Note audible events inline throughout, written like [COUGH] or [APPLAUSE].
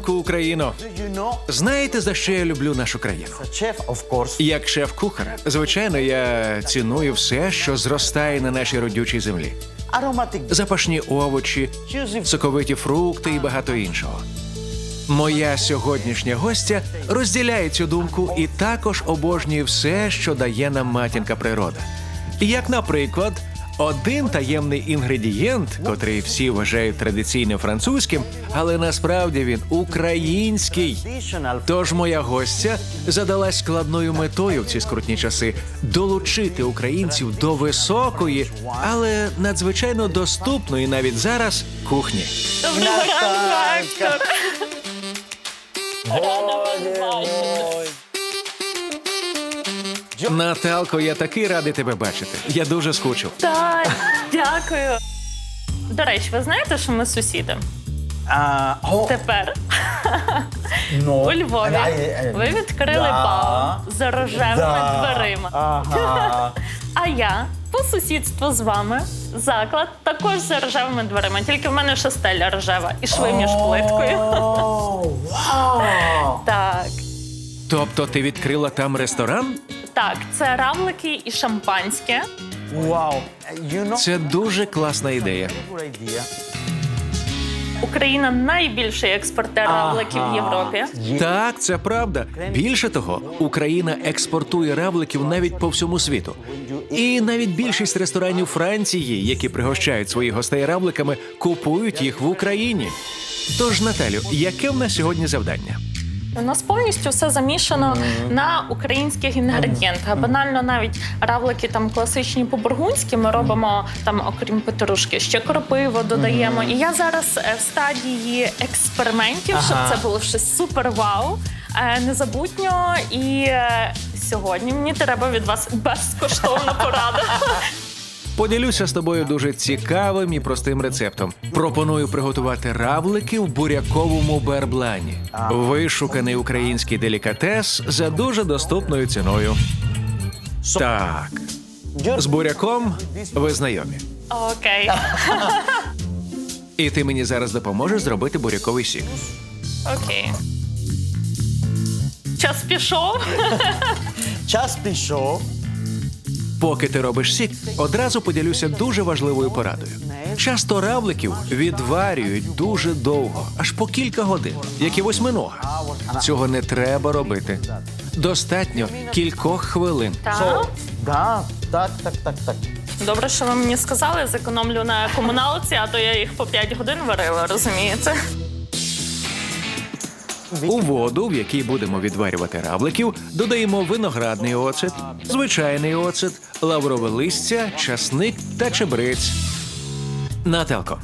Ранку, Україно! Знаєте, за що я люблю нашу країну? Як шеф-кухар, звичайно, я ціную все, що зростає на нашій родючій землі: запашні овочі, соковиті фрукти і багато іншого. Моя сьогоднішня гостя розділяє цю думку і також обожнює все, що дає нам матінка природа. Як, наприклад, один таємний інгредієнт, котрий всі вважають традиційним французьким, але насправді він український. Тож моя гостя задалась складною метою в ці скрутні часи долучити українців до високої, але надзвичайно доступної навіть зараз кухні. Доброго ранку, вас бачити. Наталко, я такий радий тебе бачити. Я дуже скучив. Так, дякую. До речі, ви знаєте, що ми сусіди? Oh, Тепер no. у Львові I- I- ви відкрили Да. бал за рожевими Да. дверима. Ага. А я по сусідству з вами заклад також за рожевими дверима. Тільки в мене ще стеля рожева і шви між плиткою. Wow. Так. Тобто ти відкрила там ресторан? Так, це равлики і шампанське. Know, Це дуже класна ідея. Україна найбільший експортер равликів в Європі. Так, це правда. Більше того, Україна експортує равликів навіть по всьому світу. І навіть більшість ресторанів Франції, які пригощають своїх гостей равликами, купують їх в Україні. Тож, Наталю, яке в нас сьогодні завдання? У нас повністю все замішано на українських інгредієнтах. Банально навіть равлики там класичні по-бургунськи ми робимо там, окрім петрушки, ще кропиво додаємо. І я зараз е, в стадії експериментів, щоб це було щось супер вау, е, незабутньо. І е, сьогодні мені треба від вас безкоштовну пораду. [LAUGHS] Поділюся з тобою дуже цікавим і простим рецептом. Пропоную приготувати равлики в буряковому берблані. Вишуканий український делікатес за дуже доступною ціною. Так, з буряком ви знайомі. Окей, І ти мені зараз допоможеш зробити буряковий сік. окей. Час пішов. Час пішов. Поки ти робиш сік, одразу поділюся дуже важливою порадою. Часто равликів відварюють дуже довго, аж по кілька годин, як і восьминога. Цього не треба робити. Достатньо кількох хвилин. Так. Так, так, так, так. Добре, що ви мені сказали, зекономлю на комуналці, а то я їх по 5 годин варила, розумієте? У воду, в якій будемо відварювати равликів, додаємо виноградний оцет, звичайний оцет, лаврове листя, часник та чебрець. Наталко,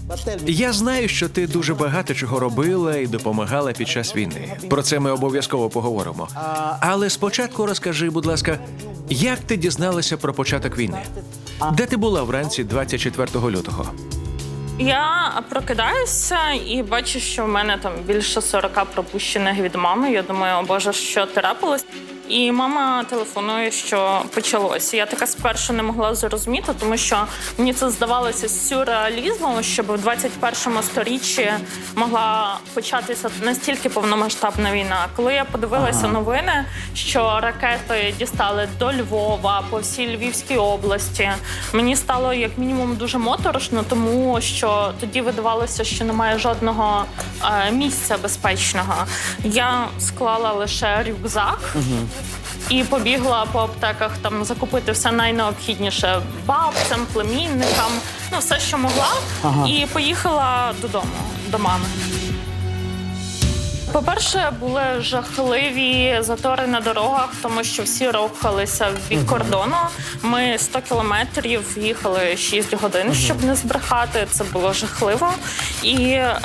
я знаю, що ти дуже багато чого робила і допомагала під час війни. Про це ми обов'язково поговоримо. Але спочатку розкажи, будь ласка, як ти дізналася про початок війни? Де ти була вранці 24 лютого? Я прокидаюся і бачу, що в мене там більше 40 пропущених від мами. Я думаю, о Боже, що трапилось? І мама телефонує, що почалося. Я така спершу не могла зрозуміти, тому що мені це здавалося сюрреалізмом, щоб в 21 сторіччі могла початися настільки повномасштабна війна. Коли я подивилася новини, що ракети дістали до Львова по всій Львівській області, мені стало як мінімум дуже моторошно, тому що тоді видавалося, що немає жодного е, місця безпечного. Я склала лише рюкзак. І побігла по аптеках там закупити все найнеобхідніше бабцям, племінникам, ну все, що могла, і поїхала додому до мами. По-перше, були жахливі затори на дорогах, тому що всі рухалися в бік кордону. Ми 100 кілометрів їхали 6 годин, щоб не збрехати. Це було жахливо. І е,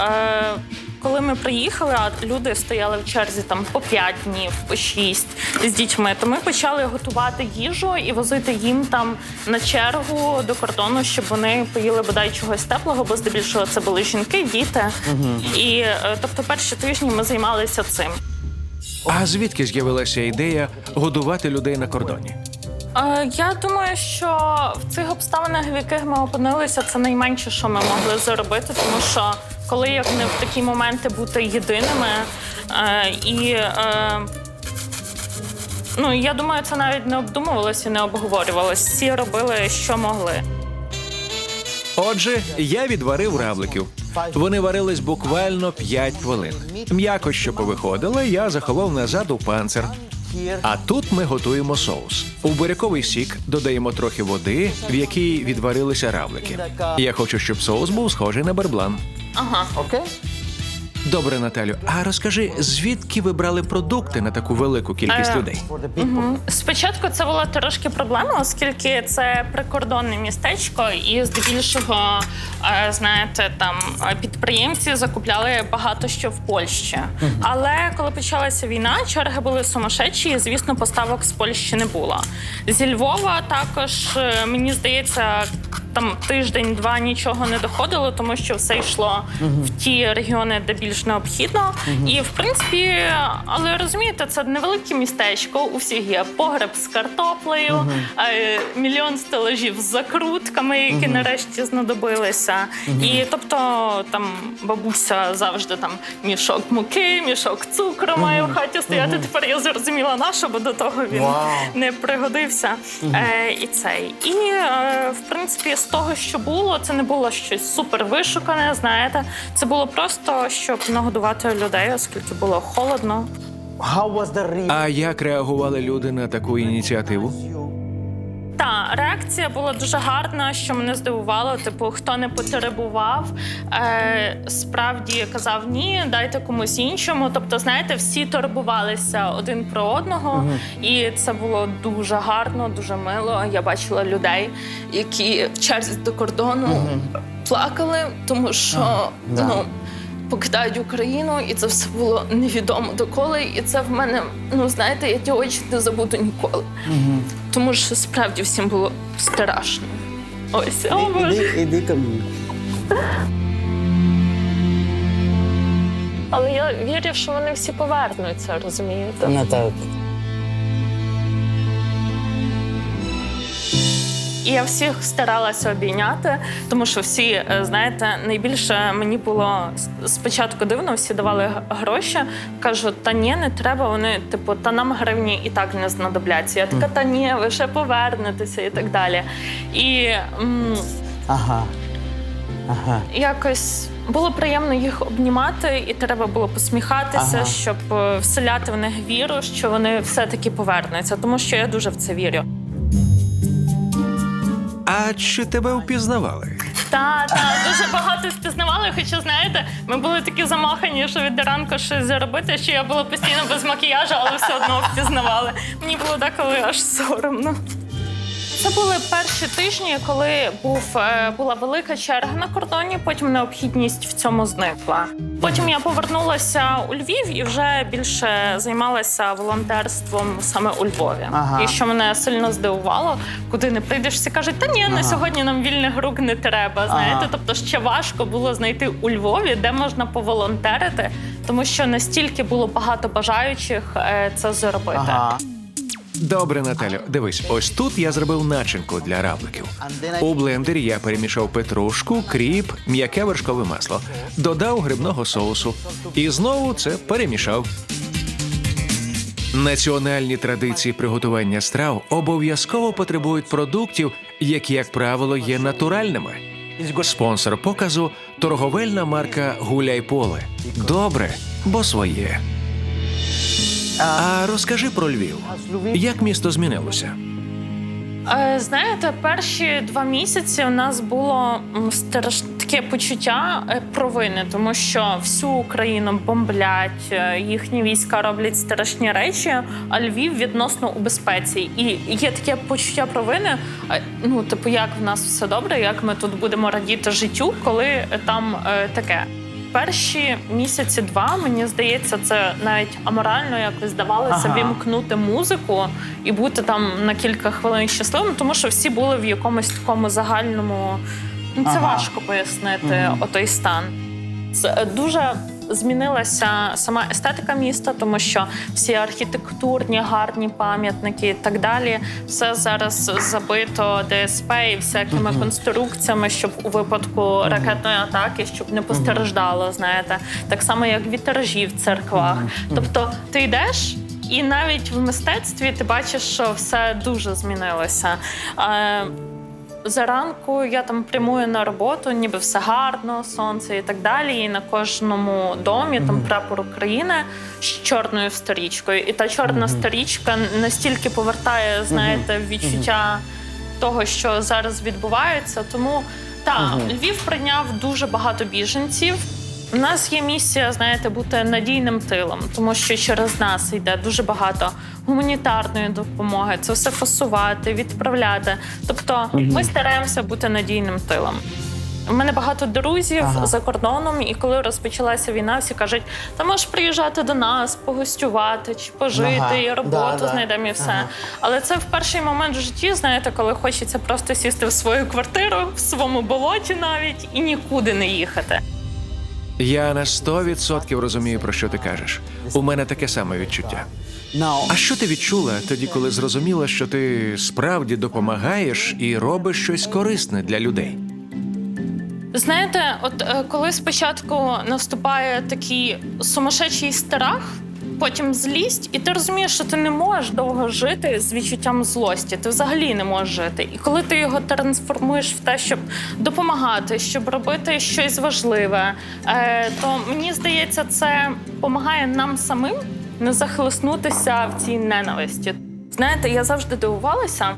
коли ми приїхали, а люди стояли в черзі там по 5 днів, по 6 з дітьми, то ми почали готувати їжу і возити їм там на чергу до кордону, щоб вони поїли бодай чогось теплого, бо здебільшого це були жінки, діти. І е, тобто перші тижні ми займалися цим. А звідки з'явилася ідея годувати людей на кордоні? Е, Я думаю, що в цих обставинах, в яких ми опинилися, це найменше, що ми могли заробити, тому що коли як не в такі моменти бути єдиними, е, і е, ну я думаю, це навіть не обдумувалося і не обговорювалося. Всі робили, що могли. Отже, я відварив равликів. Вони варились буквально 5 хвилин. М'яко, що повиходило, я заховав назад у панцир. А тут ми готуємо соус. У буряковий сік додаємо трохи води, в якій відварилися равлики. Я хочу, щоб соус був схожий на берблан. Ага. Okay? Добре, Наталю, а розкажи, звідки ви брали продукти на таку велику кількість Е, людей? For. Спочатку це була трошки проблема, оскільки це прикордонне містечко, і здебільшого, е, знаєте, там е, підприємці закупляли багато що в Польщі. Але коли почалася війна, черги були сумасшедші, і звісно, поставок з Польщі не було. Зі Львова також е, мені здається. Там тиждень-два нічого не доходило, тому що все йшло в ті регіони, де більш необхідно. І в принципі, але розумієте, це невелике містечко. У всіх є погреб з картоплею, е, мільйон стелажів з закрутками, які нарешті знадобилися. І тобто там бабуся завжди там мішок муки, мішок цукру має в хаті стояти. Тепер я зрозуміла на бо до того він не пригодився. Е, і цей. І е, в принципі, з того, що було, це не було щось супер вишукане, знаєте. Це було просто щоб нагодувати людей, оскільки було холодно. How was? А як реагували люди на таку ініціативу? Та реакція була дуже гарна, що мене здивувало. Типу, хто не потеребував, е, справді казав ні, дайте комусь іншому. Тобто, знаєте, всі турбувалися один про одного, і це було дуже гарно, дуже мило. Я бачила людей, які в черзі до кордону плакали, тому що да. ну. Покидають Україну, і це все було невідомо доколи. І це в мене, ну знаєте, я ті очі не забуду ніколи. Тому що справді всім було страшно. Ось, о Боже. Іди, іди ко мені. Але я вірю, що вони всі повернуться, розумієте? Наталка. І я всіх старалася обійняти, тому що всі, е, знаєте, найбільше мені було спочатку дивно, всі давали гроші. Кажу, та ні, не треба. Вони, типу, та нам гривні і так не знадобляться. Я така, та ні, ви ще повернетеся і так далі. І м, Ага. Ага. якось було приємно їх обнімати, і треба було посміхатися, Ага. щоб е, вселяти в них віру, що вони все-таки повернуться, тому що я дуже в це вірю. А чи тебе впізнавали? Та, та, дуже багато впізнавали, хоча знаєте, ми були такі замахані, що від ранку щось заробити, що я була постійно без макіяжу, але все одно впізнавали. Мені було деколи аж соромно. Це були перші тижні, коли був, е, була велика черга на кордоні, потім необхідність в цьому зникла. Потім я повернулася у Львів і вже більше займалася волонтерством саме у Львові. Ага. І що мене сильно здивувало, куди не прийдеш, всі кажуть, та ні, на сьогодні нам вільних рук не треба. Знаєте, Ага. тобто ще важко було знайти у Львові, де можна поволонтерити, тому що настільки було багато бажаючих е, це зробити. Ага. Добре, Наталю, дивись, ось тут я зробив начинку для равликів. У блендері я перемішав петрушку, кріп, м'яке вершкове масло, додав грибного соусу і знову це перемішав. Національні традиції приготування страв обов'язково потребують продуктів, які, як правило, є натуральними. Спонсор показу торговельна марка Гуляй поле. Добре, бо своє. А розкажи про Львів. Як місто змінилося? Е, Знаєте, перші два місяці у нас було м, таке почуття е, провини, тому що всю Україну бомблять, е, їхні війська роблять страшні речі, а Львів відносно у безпеці. І є таке почуття провини. Ну, типу, як в нас все добре, як ми тут будемо радіти життю, коли там таке. Перші місяці два, мені здається, це навіть аморально якось здавалося Ага. вімкнути музику і бути там на кілька хвилин щасливим, тому що всі були в якомусь такому загальному. Ну, це Ага. важко пояснити отой стан. Це е, дуже змінилася сама естетика міста, тому що всі архітектурні, гарні пам'ятники і так далі, все зараз забито ДСП і всякими конструкціями, щоб у випадку ракетної атаки, щоб не постраждало, знаєте, так само як вітражі в церквах. Тобто ти йдеш. І навіть в мистецтві ти бачиш, що все дуже змінилося. Заранку я там прямую на роботу, ніби все гарно, сонце і так далі. І на кожному домі там прапор України з чорною сторічкою. І та чорна сторічка настільки повертає, знаєте, відчуття того, що зараз відбувається. Тому так, Львів прийняв дуже багато біженців. У нас є місія, знаєте, бути надійним тилом, тому що через нас йде дуже багато гуманітарної допомоги. Це все фасувати, відправляти. Тобто, ми стараємося бути надійним тилом. У мене багато друзів Ага. за кордоном, і коли розпочалася війна, всі кажуть: та можеш приїжджати до нас, погостювати чи пожити, Ага. і роботу Да, да. знайдемо і все. Ага. Але це в перший момент в житті, знаєте, коли хочеться просто сісти в свою квартиру, в своєму болоті навіть і нікуди не їхати. Я на 100% розумію, про що ти кажеш. У мене таке саме відчуття. А що ти відчула тоді, коли зрозуміла, що ти справді допомагаєш і робиш щось корисне для людей? Знаєте, от е, коли спочатку наступає такий сумасшедший страх, потім злість, і ти розумієш, що ти не можеш довго жити з відчуттям злості. Ти взагалі не можеш жити. І коли ти його трансформуєш в те, щоб допомагати, щоб робити щось важливе, е, то мені здається, це допомагає нам самим не захлиснутися в цій ненависті. Знаєте, я завжди дивувалася.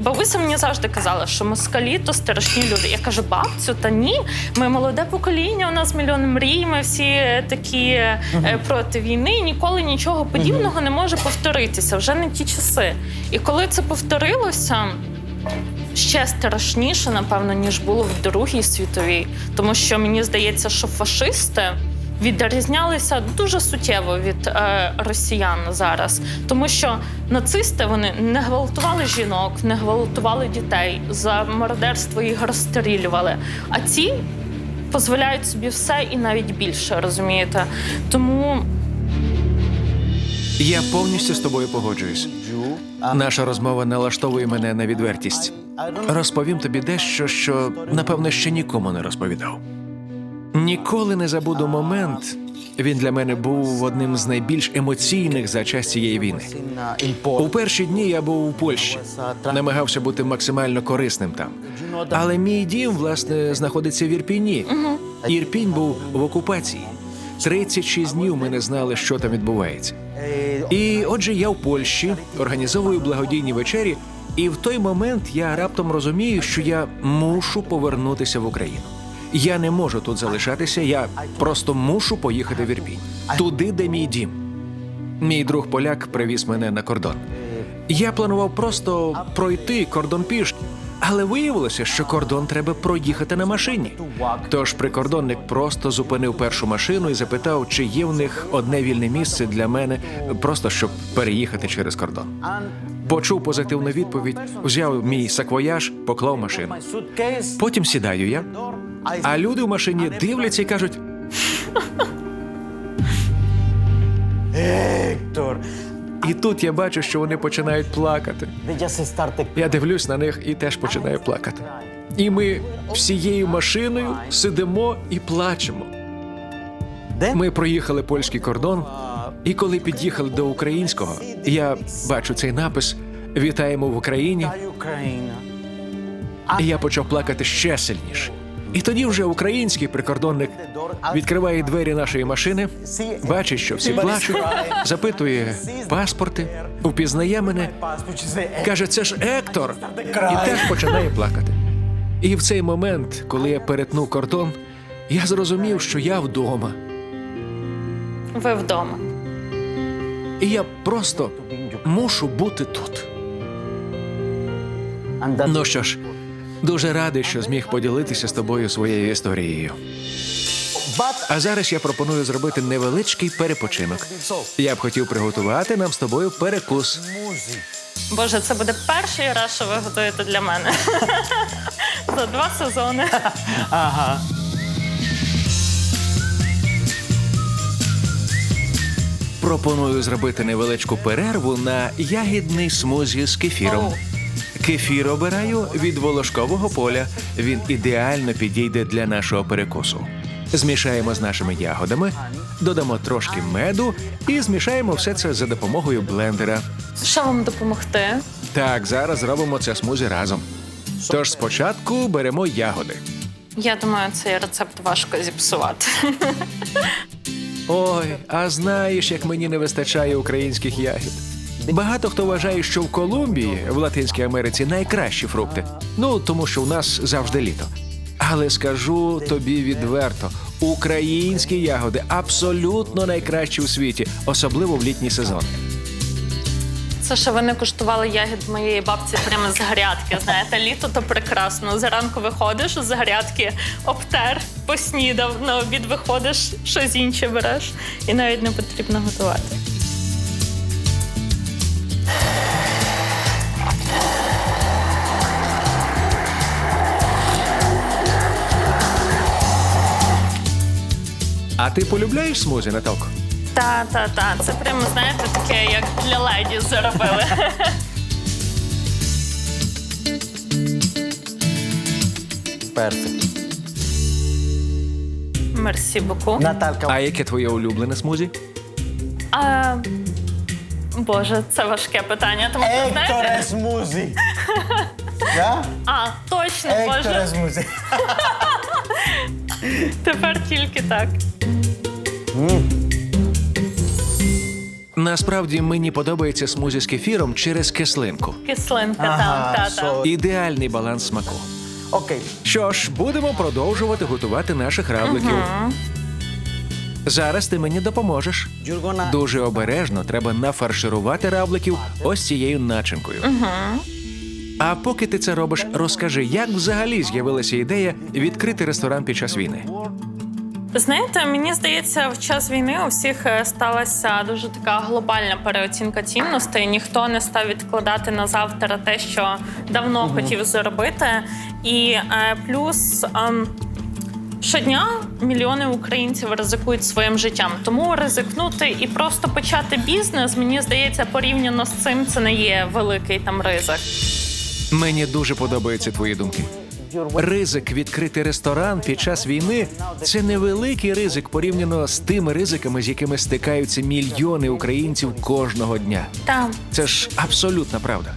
Бабуся мені завжди казала, що москалі то страшні люди. Я кажу, бабцю, та ні. Ми молоде покоління, у нас мільйон мрій, ми всі такі е, проти війни. Ніколи нічого подібного не може повторитися. Вже не ті часи. І коли це повторилося. Ще страшніше, напевно, ніж було в Другій світовій, тому що мені здається, що фашисти відрізнялися дуже суттєво від е, росіян зараз, тому що нацисти вони не гвалтували жінок, не гвалтували дітей, за мародерство їх розстрілювали. А ці дозволяють собі все і навіть більше, розумієте? Тому Я повністю з тобою погоджуюсь. Наша розмова налаштовує мене на відвертість. Розповім тобі дещо, що напевно ще нікому не розповідав. Ніколи не забуду момент. Він для мене був одним з найбільш емоційних за час цієї війни. У перші дні я був у Польщі, намагався бути максимально корисним там. Але мій дім, власне, знаходиться в Ірпіні. Ірпінь був в окупації. 36 днів ми не знали, що там відбувається. І отже, я в Польщі організовую благодійні вечері, і в той момент я раптом розумію, що я мушу повернутися в Україну. Я не можу тут залишатися, я просто мушу поїхати в Ірпінь, туди, де мій дім. Мій друг поляк привіз мене на кордон. Я планував просто пройти кордон пішки, але виявилося, що кордон треба проїхати на машині. Тож прикордонник просто зупинив першу машину і запитав, чи є в них одне вільне місце для мене, просто щоб переїхати через кордон. Почув позитивну відповідь, взяв мій саквояж, поклав машину. Потім сідаю я, а люди в машині дивляться і кажуть: і тут я бачу, що вони починають плакати. Я дивлюсь на них і теж починаю плакати. І ми всією машиною сидимо і плачемо. Ми проїхали польський кордон, і коли під'їхали до українського, я бачу цей напис Вітаємо в Україні. І я почав плакати ще сильніше. І тоді вже український прикордонник відкриває двері нашої машини, бачить, що всі плачуть, запитує паспорти, впізнає мене, каже, це ж Ектор, і теж починає плакати. І в цей момент, коли я перетнув кордон, я зрозумів, що я вдома. ви вдома. І я просто мушу бути тут. Ну що ж, дуже радий, що зміг поділитися з тобою своєю історією. А зараз я пропоную зробити невеличкий перепочинок. Я б хотів приготувати нам з тобою перекус. Боже, це буде перший раз, що ви готуєте для мене. [LAUGHS] За два сезони. [LAUGHS] Ага. Пропоную зробити невеличку перерву на ягідний смузі з кефіром. Кефір обираю від волошкового поля. Він ідеально підійде для нашого перекусу. Змішаємо з нашими ягодами, додамо трошки меду і змішаємо все це за допомогою блендера. Що вам допомогти? Так, зараз зробимо це смузі разом. Тож спочатку беремо ягоди. Я думаю, цей рецепт важко зіпсувати. Ой, а знаєш, як мені не вистачає українських ягід. Багато хто вважає, що в Колумбії, в Латинській Америці, найкращі фрукти. Ну тому що у нас завжди літо. Але скажу тобі відверто: українські ягоди абсолютно найкращі у світі, особливо в літній сезон. Це що ви не куштували ягід моєї бабці прямо з грядки. Знаєте, літо то прекрасно. Зранку виходиш з грядки, обтер, поснідав, на обід виходиш, щось інше береш, і навіть не потрібно готувати. А ти полюбляєш смузі, Наталко? Та, та, та. Це прямо, знаєте, таке, як для леді зробили. Perfect. [LAUGHS] Мерсі боку. Наталка, А яке твоє улюблене смузі? А, Боже, це важке питання. Тому що знаєте. ¿Ya? [LAUGHS] А, точно, Боже, music. [LAUGHS] тепер тільки так. Насправді мені подобається смузі з кефіром через кислинку. Кислинка Ага, там, та, та. so- Ідеальний баланс смаку. Ok. Що ж, будемо продовжувати готувати наших равликів. Зараз ти мені допоможеш. Gonna... Дуже обережно треба нафарширувати равликів ось цією начинкою. А поки ти це робиш, розкажи, як взагалі з'явилася ідея відкрити ресторан під час війни. Знаєте, мені здається, в час війни у всіх е, сталася дуже така глобальна переоцінка цінностей. Ніхто не став відкладати на завтра те, що давно хотів зробити. І е, плюс. ем, Щодня мільйони українців ризикують своїм життям. Тому ризикнути і просто почати бізнес, мені здається, порівняно з цим це не є великий там ризик. Мені дуже подобаються твої думки. Ризик відкрити ресторан під час війни це невеликий ризик порівняно з тими ризиками, з якими стикаються мільйони українців кожного дня. Там Це ж абсолютна правда.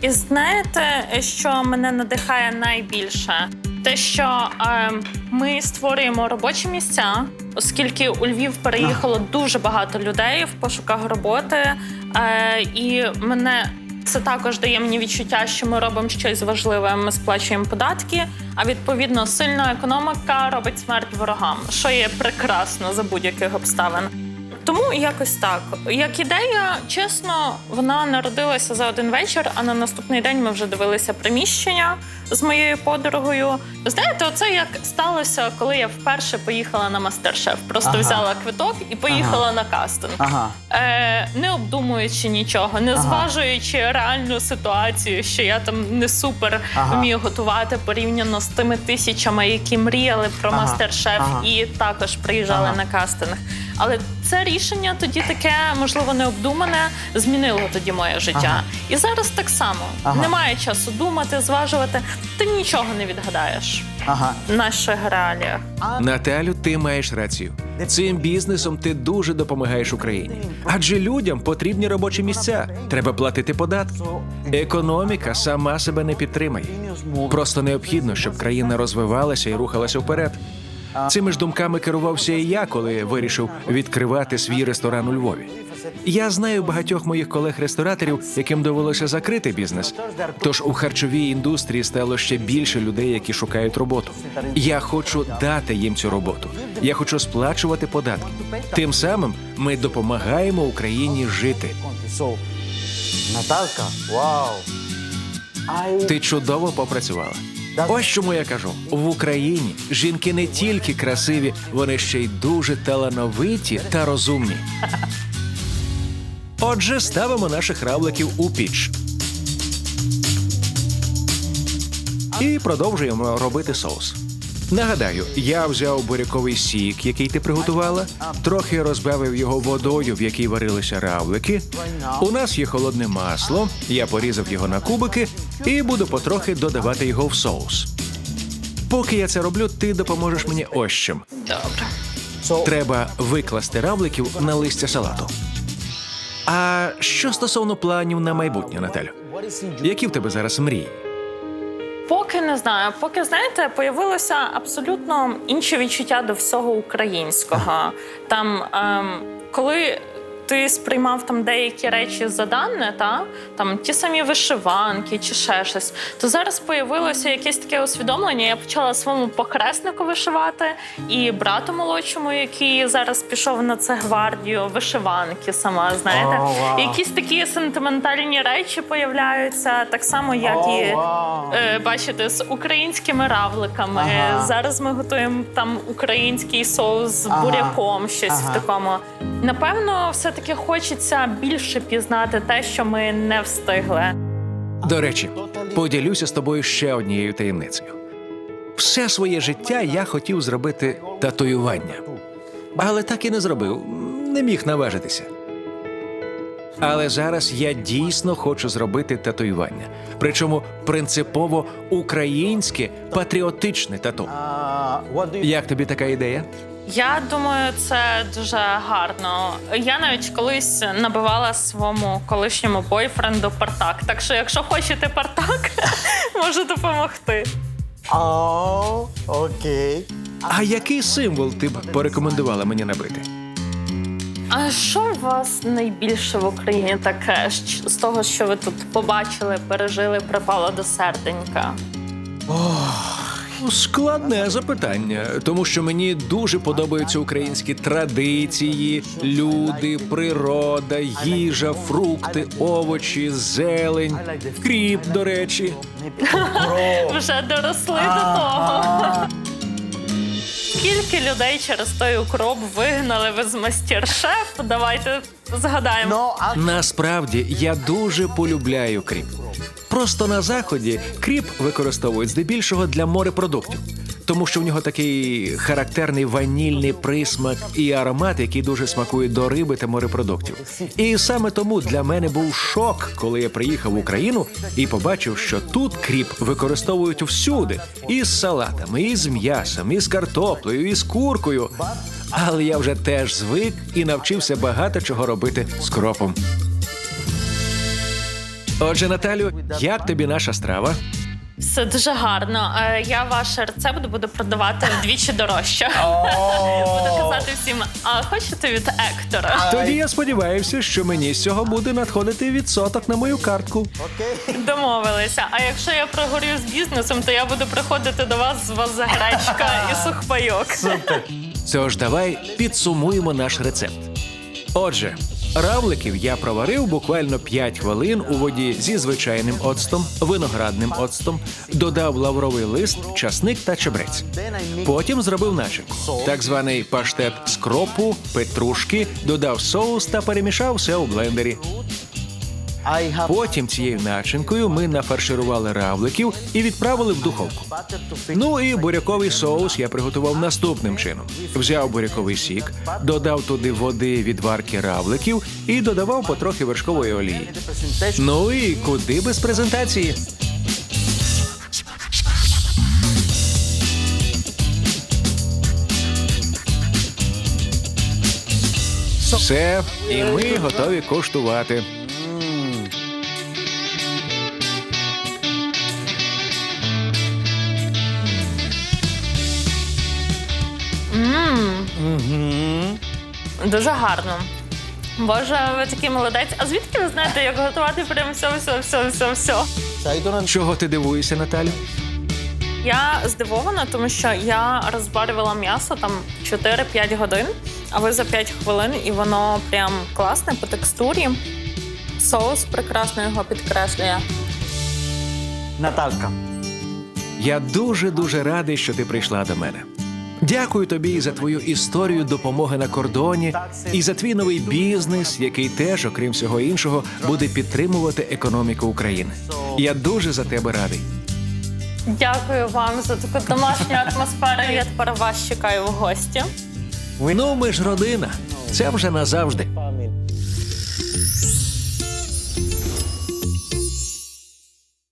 І знаєте, що мене надихає найбільше? Те, що е, ми створюємо робочі місця, оскільки у Львів переїхало дуже багато людей в пошуках роботи, е, і мене це також дає мені відчуття, що ми робимо щось важливе. Ми сплачуємо податки. А відповідно, сильна економіка робить смерть ворогам, що є прекрасно за будь-яких обставин. Тому якось так. Як ідея, чесно, вона народилася за один вечір, а на наступний день ми вже дивилися приміщення з моєю подругою. Знаєте, оце як сталося, коли я вперше поїхала на мастер-шеф. Просто Ага. взяла квиток і поїхала на кастинг. Ага. Е, не обдумуючи нічого, не Ага. зважуючи реальну ситуацію, що я там не супер Ага. вмію готувати порівняно з тими тисячами, які мріяли про Ага. мастер-шеф Ага. і також приїжджали Ага. на кастинг. Але це рішення тоді таке, можливо, необдумане, змінило тоді моє життя. Ага. І зараз так само Ага. немає часу думати, зважувати. Ти нічого не відгадаєш Ага. наших реаліях. Наталю, ти маєш рацію. Цим бізнесом ти дуже допомагаєш Україні. Адже людям потрібні робочі місця. Треба платити податки. Економіка сама себе не підтримає. Просто необхідно, щоб країна розвивалася і рухалася вперед. Цими ж думками керувався і я, коли вирішив відкривати свій ресторан у Львові. Я знаю багатьох моїх колег-рестораторів, яким довелося закрити бізнес. Тож у харчовій індустрії стало ще більше людей, які шукають роботу. Я хочу дати їм цю роботу. Я хочу сплачувати податки. Тим самим ми допомагаємо Україні жити. Наталка, вау. Ти чудово попрацювала. Ось чому я кажу: в Україні жінки не тільки красиві, вони ще й дуже талановиті та розумні. Отже, ставимо наших равликів у піч. І продовжуємо робити соус. Нагадаю, я взяв буряковий сік, який ти приготувала, трохи розбавив його водою, в якій варилися равлики. У нас є холодне масло. Я порізав його на кубики і буду потрохи додавати його в соус. Поки я це роблю, ти допоможеш мені ось чим. Добре. Треба викласти равликів на листя салату. А що стосовно планів на майбутнє, Наталю? Які в тебе зараз мрії? Поки не знаю. Поки знаєте, появилося абсолютно інші відчуття до всього українського. Там, ем, коли ти сприймав там деякі речі за дане, та там ті самі вишиванки чи ще щось, то зараз появилося якесь таке усвідомлення. Я почала своєму похреснику вишивати і брату молодшому, який зараз пішов на це гвардію, вишиванки сама, знаєте, О, вау. якісь такі сентиментальні речі появляються, так само, як О, і е, бачите, з українськими равликами. Ага. Зараз ми готуємо там український соус з Ага. буряком, щось Ага. в такому. Напевно, все-таки хочеться більше пізнати те, що ми не встигли. До речі, поділюся з тобою ще однією таємницею. Все своє життя я хотів зробити татуювання, але так і не зробив, не міг наважитися. Але зараз я дійсно хочу зробити татуювання, причому принципово українське патріотичне тату. Як тобі така ідея? Я думаю, це дуже гарно. Я навіть колись набивала своєму колишньому бойфренду партак. Так що, якщо хочете партак, [LAUGHS] можу допомогти. Окей. А який символ ти б порекомендувала мені набити? А що у вас найбільше в Україні таке щ- з того, що ви тут побачили, пережили, припало до серденька? Складне запитання, тому що мені дуже подобаються українські традиції, люди, природа, їжа, фрукти, овочі, зелень, кріп, до речі. [LAUGHS] Вже доросли до того. Скільки людей через той укроп вигнали ви з мастер-шеф? Давайте згадаємо. No, Насправді я дуже полюбляю кріп. Просто на заході кріп використовують здебільшого для морепродуктів, тому що в нього такий характерний ванільний присмак і аромат, який дуже смакує до риби та морепродуктів. І саме тому для мене був шок, коли я приїхав в Україну і побачив, що тут кріп використовують всюди: і з салатами, і з м'ясом, і з картоплею, і з куркою. Але я вже теж звик і навчився багато чого робити з кропом. Отже, Наталю, як тобі наша страва? Все дуже гарно. Е, Я ваш рецепт буду продавати вдвічі дорожче. Буду казати всім, а хочете від Ектора? Тоді я сподіваюся, що мені з цього буде надходити відсоток на мою картку. Домовилися. А якщо я прогорю з бізнесом, то я буду приходити до вас з вас за гречка і сухпайок. Тож давай підсумуємо наш рецепт. Отже, равликів я проварив буквально 5 хвилин у воді зі звичайним оцтом, виноградним оцтом, додав лавровий лист, часник та чебрець. Потім зробив начинку. Так званий паштет з кропу, петрушки, додав соус та перемішав все у блендері. Потім цією начинкою ми нафарширували равликів і відправили в духовку. Ну і буряковий соус я приготував наступним чином: взяв буряковий сік, додав туди води від варки равликів і додавав потрохи вершкової олії. Ну і куди без презентації? Все, і ми готові коштувати. Дуже гарно. Боже, ви такий молодець. А звідки ви знаєте, як готувати прям все, все, все, все, все? Чого ти дивуєшся, Наталю? Я здивована, тому що я розбарювала м'ясо там 4-5 годин, а ви за 5 хвилин, і воно прям класне по текстурі. Соус прекрасно його підкреслює. Наталка. Я дуже дуже радий, що ти прийшла до мене. Дякую тобі за твою історію допомоги на кордоні і за твій новий бізнес, який теж, окрім всього іншого, буде підтримувати економіку України. Я дуже за тебе радий. Дякую вам за таку домашню атмосферу. Я тепер вас чекаю в гості. Ну, ми ж родина. Це вже назавжди.